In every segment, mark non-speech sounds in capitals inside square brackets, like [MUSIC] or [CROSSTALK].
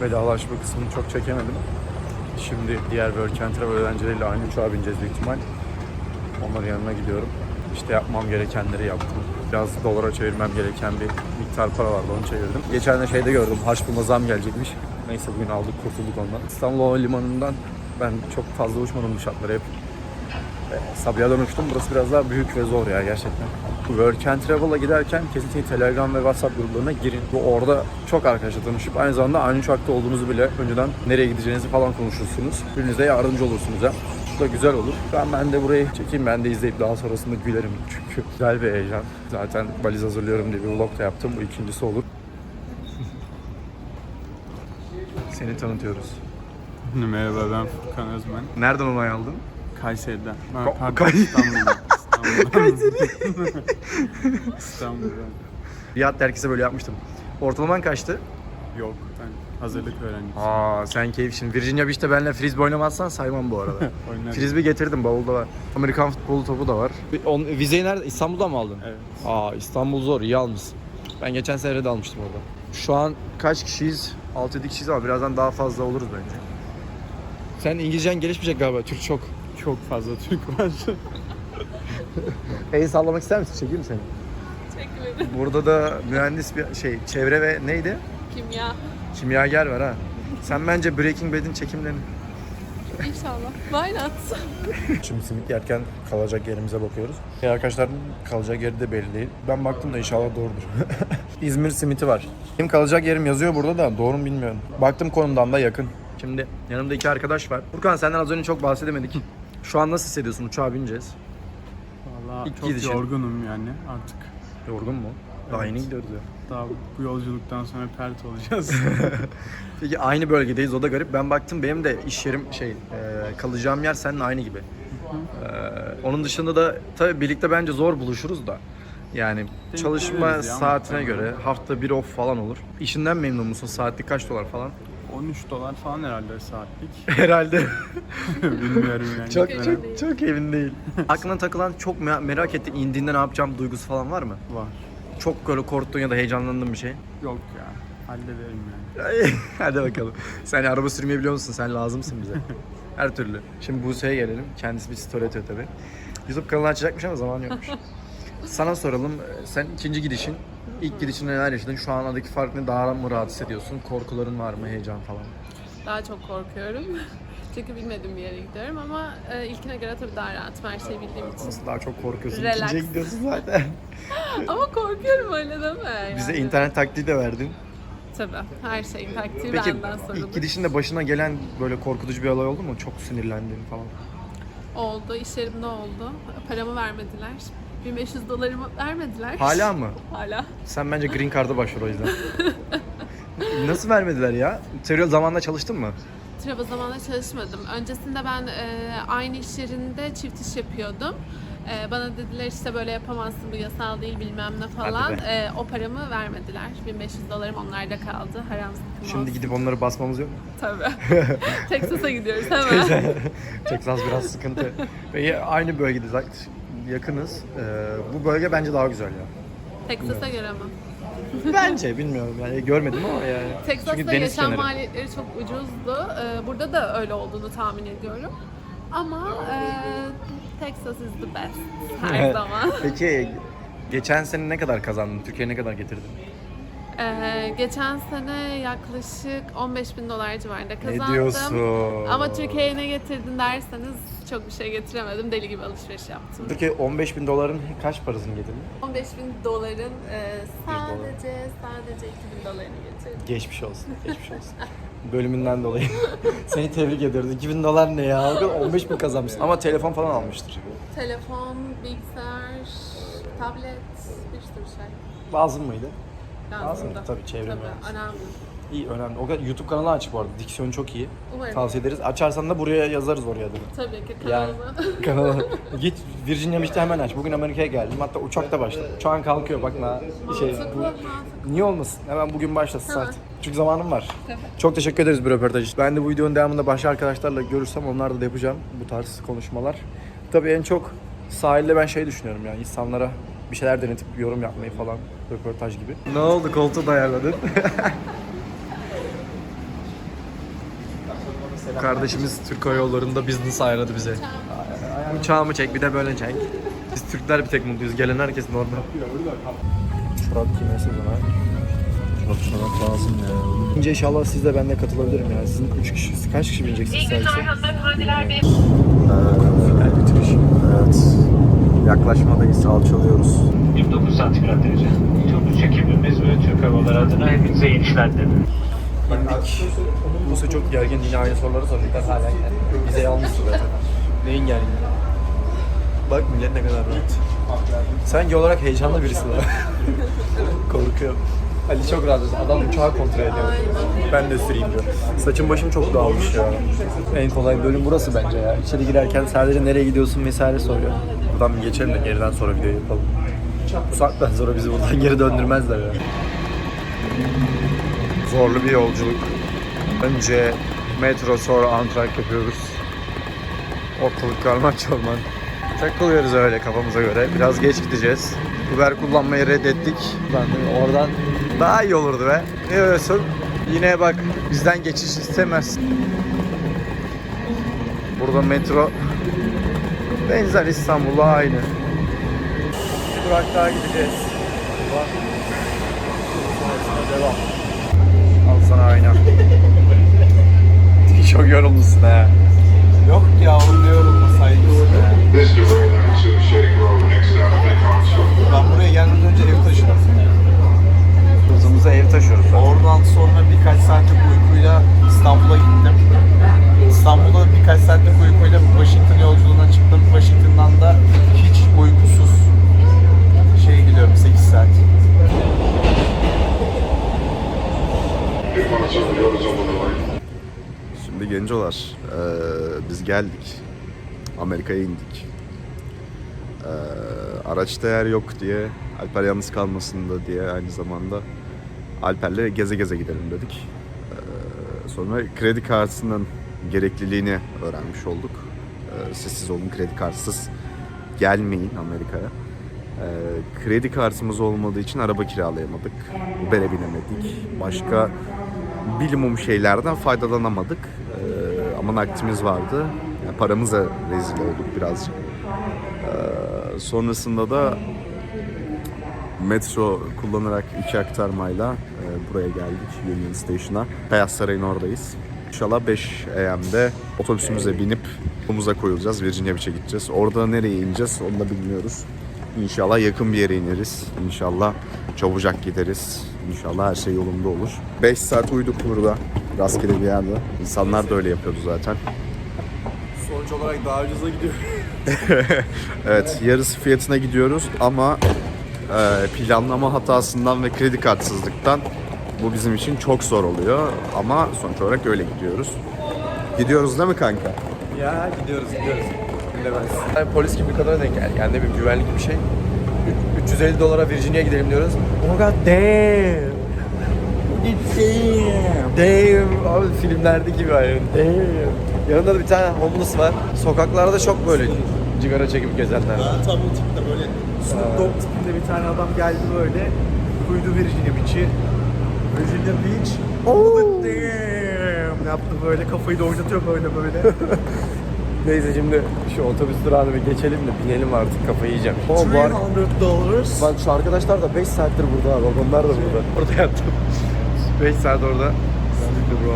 vedalaşma kısmını çok çekemedim. Şimdi diğer Work and Travel öğrencileriyle aynı uçağa bineceğiz büyük ihtimal. Onların yanına gidiyorum. İşte yapmam gerekenleri yaptım. Biraz dolara çevirmem gereken bir miktar para vardı onu çevirdim. Geçen de şeyde gördüm harç bulma zam gelecekmiş. Neyse bugün aldık kurtulduk ondan. İstanbul Havalimanı'ndan ben çok fazla uçmadım bu şartlara hep Sabiha'dan uçtum. Burası biraz daha büyük ve zor ya gerçekten. Work and Travel'a giderken kesinlikle Telegram ve WhatsApp gruplarına girin. Bu orada çok arkadaşla tanışıp aynı zamanda aynı uçakta olduğunuzu bile önceden nereye gideceğinizi falan konuşursunuz. Birbirinize yardımcı olursunuz ya. Bu da güzel olur. Ben, ben de burayı çekeyim. Ben de izleyip daha sonrasında gülerim. Çünkü güzel bir heyecan. Zaten valiz hazırlıyorum diye bir vlog da yaptım. Bu ikincisi olur. [LAUGHS] Seni tanıtıyoruz. Merhaba ben Furkan Özmen. Nereden onay aldın? Kayseri'den. Ka- Ha, pardon Kay- İstanbul'dan. [LAUGHS] İstanbul'dan. Kayseri. İstanbul'dan. Biat herkese böyle yapmıştım. Ortalaman kaçtı? Yok ben hazırlık öğrencisiyim. Aa sen keyifsin. Virginia Beach'te benimle frisbee oynamazsan saymam bu arada. [LAUGHS] Oynarım. frisbee getirdim bavulda var. Amerikan futbolu topu da var. On, vizeyi nerede? İstanbul'da mı aldın? Evet. Aa İstanbul zor iyi almışsın. Ben geçen sene de almıştım orada. Şu an kaç kişiyiz? 6-7 kişiyiz ama birazdan daha fazla oluruz bence. Sen İngilizcen gelişmeyecek galiba. Türk çok. Çok fazla Türk var. El sallamak ister misin? Çekeyim mi seni? Çekmedim. Burada da mühendis bir şey, çevre ve neydi? Kimya. Kimyager var ha. Sen bence Breaking Bad'in çekimlerini İnşallah. Why not? Şimdi simit yerken kalacak yerimize bakıyoruz. Ya arkadaşların kalacak yeri de belli değil. Ben baktım da inşallah doğrudur. [LAUGHS] İzmir simiti var. Benim kalacak yerim yazıyor burada da doğru mu bilmiyorum. Baktım konumdan da yakın. Şimdi yanımda iki arkadaş var. Furkan senden az önce çok bahsedemedik. Şu an nasıl hissediyorsun? Uçağa bineceğiz. Valla İlk çok gidişin. yorgunum yani artık. Yorgun mu? Daha Evet. yeni gidiyoruz ya. Daha bu yolculuktan sonra pert olacağız. [LAUGHS] Peki aynı bölgedeyiz o da garip. Ben baktım benim de iş yerim şey e, kalacağım yer seninle aynı gibi. E, onun dışında da tabii birlikte bence zor buluşuruz da. Yani çalışma geliriz ya saatine muhtemelen. göre hafta bir off falan olur. İşinden memnun musun? Saatlik kaç dolar falan? 13 dolar falan herhalde saatlik. [LAUGHS] Herhalde. Bilmiyorum yani. çok Gitmeden çok çok emin değil. [LAUGHS] Aklına takılan çok me- merak ettiğin indiğinde ne yapacağım duygusu falan var mı? Var. Çok böyle korktuğun ya da heyecanlandığın bir şey. Yok ya. Hallederim yani. [LAUGHS] Hadi bakalım. Sen araba sürmeyi biliyor musun? Sen lazımsın bize. Her türlü. Şimdi Buse'ye gelelim. Kendisi bir story atıyor tabii. YouTube kanalı açacakmış ama zaman yokmuş. Sana soralım. Sen ikinci gidişin. ilk gidişinde neler yaşadın? Şu an aradaki fark ne? Daha mı rahat hissediyorsun? Korkuların var mı? Heyecan falan. Daha çok korkuyorum. [LAUGHS] Çünkü bilmediğim bir yere gidiyorum ama e, ilkine göre tabii daha rahatım her şeyi bildiğim için. Nasıl daha çok korkuyorsun? Relax. İkinciye gidiyorsun [LAUGHS] zaten. ama korkuyorum öyle deme. Yani. Bize internet taktiği de verdin. Tabii her şeyin taktiği Peki benden sorulur. ilk gidişinde başına gelen böyle korkutucu bir olay oldu mu? Çok sinirlendiğin falan. Oldu, iş yerimde oldu. Paramı vermediler. 1500 dolarımı vermediler. Hala mı? [LAUGHS] Hala. Sen bence Green Card'a başvur o yüzden. [LAUGHS] Nasıl vermediler ya? Serial zamanında çalıştın mı? Trava zamanında çalışmadım. Öncesinde ben e, aynı iş yerinde çift iş yapıyordum. E, bana dediler işte böyle yapamazsın bu yasal değil bilmem ne falan. Hadi be. E, o paramı vermediler. 1500 dolarım onlarda kaldı. Haram sıkım Şimdi olsun. gidip onları basmamız yok mu? Tabii. [LAUGHS] Texas'a gidiyoruz hemen. Texas biraz sıkıntı. Ve aynı bölgede zaten yakınız. Ee, bu bölge bence daha güzel ya. Texas'a göre mi? [LAUGHS] Bence bilmiyorum yani görmedim ama yani. [LAUGHS] Çünkü Texas'ta yaşam kenarı. maliyetleri çok ucuzdu. E, burada da öyle olduğunu tahmin ediyorum. Ama e, Texas is the best her zaman. Peki geçen sene ne kadar kazandın? Türkiye'ye ne kadar getirdin? Ee, geçen sene yaklaşık 15 bin dolar civarında kazandım. diyorsun? Ama Türkiye'ye ne getirdin derseniz çok bir şey getiremedim. Deli gibi alışveriş yaptım. Türkiye 15 bin doların kaç parasını getirdin? 15 bin doların e, sadece sadece 2 bin dolarını getirdim. Geçmiş olsun, geçmiş olsun. [LAUGHS] Bölümünden dolayı. [LAUGHS] Seni tebrik ediyoruz. 2000 dolar ne ya? 15 bin kazanmışsın. Ama telefon falan almıştır. Telefon, bilgisayar, tablet, bir sürü şey. Lazım mıydı? Lazım da. tabii, çevre Tabii, önemli. İyi, önemli. O kadar YouTube kanalı aç bu arada. Diksiyonu çok iyi. Umarım. Tavsiye ederiz. Açarsan da buraya yazarız oraya adını. Tabii ki Yani kanalımı. [LAUGHS] kanalı. Git Virginia Beach'te hemen aç. Bugün Amerika'ya geldim. Hatta uçakta başladım. Uçağın kalkıyor bak na. Şey, Mantıklı, bu, mantıklı. niye olmasın? Hemen bugün başlasın Hemen. saat. Çünkü zamanım var. Çok teşekkür ederiz bu röportaj için. Ben de bu videonun devamında başka arkadaşlarla görürsem onlarla da yapacağım bu tarz konuşmalar. Tabii en çok sahilde ben şey düşünüyorum yani insanlara bir şeyler denetip yorum yapmayı falan röportaj gibi. Ne oldu koltuğu da ayarladın? [LAUGHS] Kardeşimiz Türk Hava Yolları'nda business ayarladı bize. Uçağımı çek bir de böyle çek. Biz Türkler bir tek mutluyuz. Gelen herkes normal. Çorap giymesi buna. Çorap çorap lazım ya. İnce inşallah siz de ben de katılabilirim ya. Sizin 3 kişi, kaç kişi bineceksiniz servise? Final bitiriş. Evet. Yaklaşmadayız, alçalıyoruz. 29 santigrat derece. Turbo çekimimiz ve Türk Havaları adına hepinize iyi işler dilerim. İndik. Buse çok gergin yine aynı soruları soracaklar hala. Bize yalnız zaten. Neyin gergin? Bak millet ne kadar rahat. Sen olarak heyecanlı birisin ha. [LAUGHS] Korkuyorum. Ali çok rahat. Adam uçağı kontrol ediyor. Ben de süreyim diyor. Saçım başım çok dağılmış ya. En kolay bölüm burası bence ya. İçeri girerken sadece nereye gidiyorsun vesaire soruyor. Buradan bir geçelim de geriden sonra video yapalım. Bu saatten sonra bizi buradan geri döndürmezler ya. Zorlu bir yolculuk. Önce metro sonra antrenk yapıyoruz. Ortalık karman çorman. Takılıyoruz öyle kafamıza göre. Biraz geç gideceğiz. Uber kullanmayı reddettik. Ben de oradan daha iyi olurdu be. Ne diyorsun? Yine bak bizden geçiş istemez. Burada metro benzer İstanbul'la aynı. Bir durak daha gideceğiz. Bak. Sonrasında devam. Al sana ayna. [LAUGHS] Çok yoruldun ha. Yok ya onu yorulmasaydı. This development to Shady Grove, next stop, Big Council. Ben buraya gelmeden önce ev taşıdım. Kızımıza ev taşıyoruz. Oradan sonra birkaç saatlik uykuyla İstanbul'a gittim. İstanbul'da birkaç saatlik uykuyla Washington yolculuğuna çıktım. Washington'dan da hiç uykusuz şey gidiyorum 8 saat. Şimdi gencolar, eee, biz geldik. Amerika'ya indik. Eee araçta yer yok diye, Alper yalnız kalmasın da diye aynı zamanda Alper'le geze geze gidelim dedik. Eee, sonra kredi kartının gerekliliğini öğrenmiş olduk. Eee sessiz olun, kredi kartsız gelmeyin Amerika'ya. Eee, kredi kartımız olmadığı için araba kiralayamadık. Uber'e binemedik. Başka bilimum şeylerden faydalanamadık. Ee, ama naktimiz vardı. Yani paramıza rezil olduk birazcık. Ee, sonrasında da metro kullanarak iki aktarmayla e, buraya geldik Union Station'a. Beyaz Saray'ın oradayız. İnşallah 5 AM'de otobüsümüze binip omuza koyulacağız. Virginia Beach'e gideceğiz. Orada nereye ineceğiz onu da bilmiyoruz. İnşallah yakın bir yere ineriz. İnşallah çabucak gideriz. İnşallah her şey yolunda olur. 5 saat uyuduk burada. Rastgele bir yerde. İnsanlar da öyle yapıyordu zaten. Sonuç olarak daha ucuza gidiyor. [LAUGHS] Evet, yarısı fiyatına gidiyoruz ama e, planlama hatasından ve kredi kartsızlıktan bu bizim için çok zor oluyor. Ama sonuç olarak öyle gidiyoruz. Gidiyoruz değil mi kanka? Ya gidiyoruz gidiyoruz. Bilemez. Yani polis gibi bir kadına denk geldi. Yani ne bileyim güvenlik bir şey. Ü- 350 dolara Virginia'ya gidelim diyoruz. Oh god damn. Damn. Damn. Abi filmlerdeki gibi yani. Damn. Yanında da bir tane homeless var. Sokaklarda çok böyle cigara çekip gezenler var. Tam o tipte böyle Snoop Dogg tipinde bir tane adam geldi böyle. Duydu Virginia Beach'i. Virginia Beach. Oh damn. Yaptı böyle kafayı da oynatıyor böyle böyle. [LAUGHS] Neyse şimdi şu otobüs durağına bir geçelim de binelim artık kafayı yiyeceğim. O var. dollars. Bak şu arkadaşlar da 5 saattir burada abi. Onlar da burada. [LAUGHS] Orada yattım. 5 saat orada. Sleepy bro.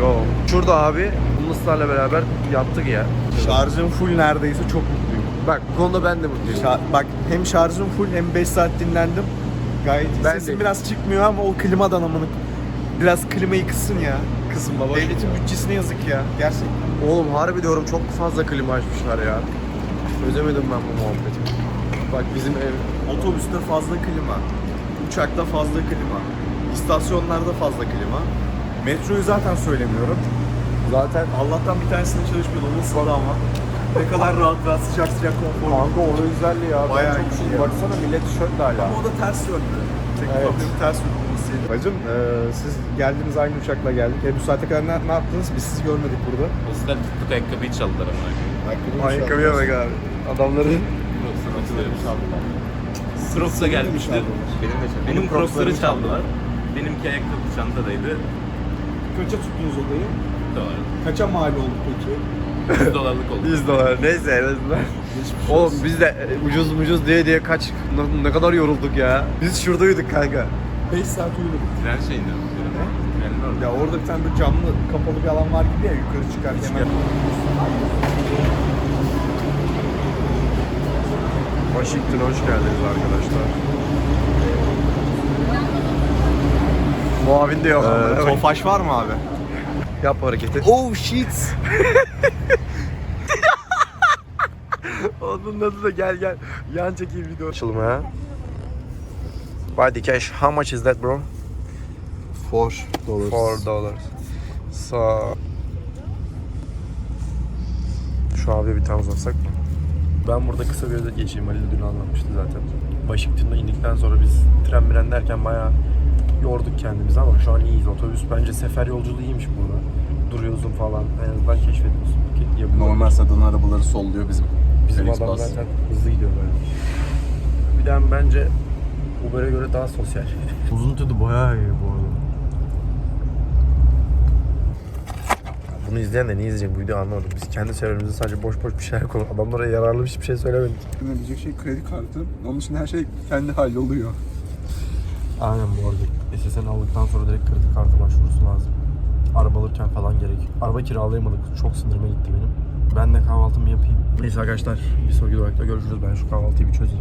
Yo. Şurada abi Humuslarla beraber yattık ya. Şarjım full neredeyse çok mutluyum. Bak bu konuda ben de mutluyum. Şa- bak hem şarjım full hem 5 saat dinlendim. Gayet iyi. Ben Sesim de- biraz çıkmıyor ama o klimadan amına. Biraz klimayı kısın ya. Kızım baba. Devletin bütçesine yazık ya. Gerçekten. Oğlum harbi diyorum çok fazla klima açmışlar ya. Çözemedim ben bu muhabbeti. Bak bizim ev Otobüste fazla klima. Uçakta fazla klima. İstasyonlarda fazla klima. Metroyu zaten söylemiyorum. zaten Allah'tan bir tanesinde çalışmıyordu. O nasıl adam var? Ne kadar rahat rahat sıcak sıcak konfor. kanka o özelliği ya. Ben Bayağı çok iyi ya. Baksana millet tişörtle hala. Ama o da ters yönlü. Tek Evet. problemi ters yönlü olmasıydı. Bacım eee, siz geldiniz aynı uçakla geldik. E, bu saate kadar ne, ne yaptınız? Biz sizi görmedik burada. Bizden tuttuk ayakkabıyı çaldılar ama. Ayakkabıya bak abi. Adamların Crocs'a gelmişti. Benim, benim Crocs'ları çaldılar. Benimki ayakkabı çantadaydı. Kaça tuttunuz odayı? Dolar. Kaça mal oldu peki? 100 dolarlık oldu. 100 dolar neyse en azından. Oğlum biz de ucuz ucuz diye diye kaç ne, ne kadar yorulduk ya. Biz şuradaydık kanka. 5 saat uyudum. Tren şeyinde. Ya orada bir tane böyle camlı kapalı bir alan var gibi ya yukarı çıkarken hemen. Washington'a hoş geldiniz arkadaşlar. Muavin de yok. Ee, Tofaş var mı abi? Yap hareketi. Oh shit. [LAUGHS] Onun adı da gel gel. Yan çekeyim video. Açılım ha. Buy the cash. How much is that bro? 4 dollars. 4 dollars. So... Şu abi bir tane uzatsak mı? Ben burada kısa bir özet geçeyim. Ali de dün anlatmıştı zaten. Washington'da indikten sonra biz tren miren derken bayağı yorduk kendimizi ama şu an iyiyiz. Otobüs bence sefer yolculuğu iyiymiş burada. Duruyorsun falan. En azından keşfediyorsun. Normal sedan arabaları solluyor bizim. Bizim Felix adam Bus. zaten hızlı gidiyor böyle. Bir de bence Uber'e göre daha sosyal. [LAUGHS] Uzun tadı bayağı iyi bu arada. Bunu izleyen de ne izleyecek bu videoyu anlamadım. Biz kendi çevremizde sadece boş boş bir şeyler konuşuyoruz. Adamlara yararlı hiçbir şey söylemedik. Diyecek şey kredi kartı. Onun için her şey kendi halloluyor. Aynen bu arada. SSN aldıktan sonra direkt kredi kartı başvurusu lazım. Araba alırken falan gerek. Araba kiralayamadık. Çok sinirime gitti benim. Ben de kahvaltımı yapayım. Neyse arkadaşlar bir sonraki durakta görüşürüz. Ben şu kahvaltıyı bir çözeyim.